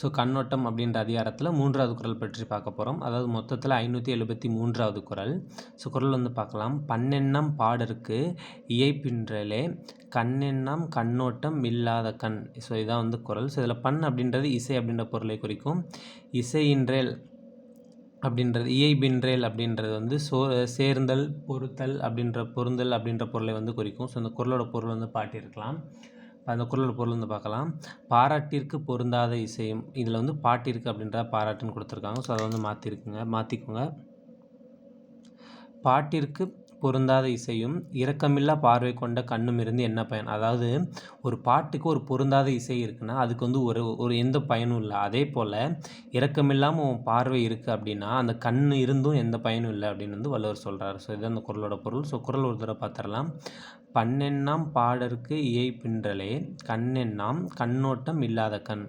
So கண்ணோட்டம் அப்படின்ற அதிகாரத்தில் மூன்றாவது குரல் பற்றி பார்க்க போகிறோம் அதாவது மொத்தத்தில் ஐநூற்றி எழுபத்தி மூன்றாவது குரல். ஸோ குறள் வந்து பார்க்கலாம். பன்னெண்ணம் பாடற்கு இயைப்பின்றலே கண்ணெண்ணம் கண்ணோட்டம் இல்லாத கண். ஸோ இதான் வந்து குரல். ஸோ இதில் பண் அப்படின்றது இசை அப்படின்ற பொருளை குறிக்கும். இசையின்றேல் அப்படின்றது இயைபின்றேல் அப்படின்றது வந்து சோ சேர்ந்தல் பொருத்தல் அப்படின்ற பொருந்தல் அப்படின்ற பொருளை வந்து குறிக்கும். ஸோ இந்த குரலோட பொருள் வந்து பாட்டிருக்கலாம் அந்த குரல் பொருள் வந்து பார்க்கலாம். பாராட்டிற்கு பொருந்தாத இசையும் இதில் வந்து பாட்டிற்கு அப்படின்ற பாராட்டுன்னு கொடுத்துருக்காங்க. ஸோ அதை வந்து மாற்றிருக்குங்க மாற்றிக்கோங்க பாட்டிற்கு பொருந்தாத இசையும் இரக்கமில்லா பார்வை கொண்ட கண்ணும் இருந்து என்ன பயன்? அதாவது ஒரு பாட்டுக்கு ஒரு பொருந்தாத இசை இருக்குன்னா அதுக்கு வந்து ஒரு ஒரு எந்த பயனும் இல்லை. அதே போல் இரக்கமில்லாமல் உன் பார்வை இருக்குது அப்படின்னா அந்த கண் இருந்தும் எந்த பயனும் இல்லை அப்படின்னு வந்து வள்ளுவர் சொல்கிறார் ஸோ இதுதான் அந்த குரலோட பொருள். ஸோ குரல் ஒரு தடவை பார்த்துடலாம் பன்னெண்ணாம் பாடற்கு இயை பின்றலே கண்ணெண்ணாம் கண்ணோட்டம் இல்லாத கண்.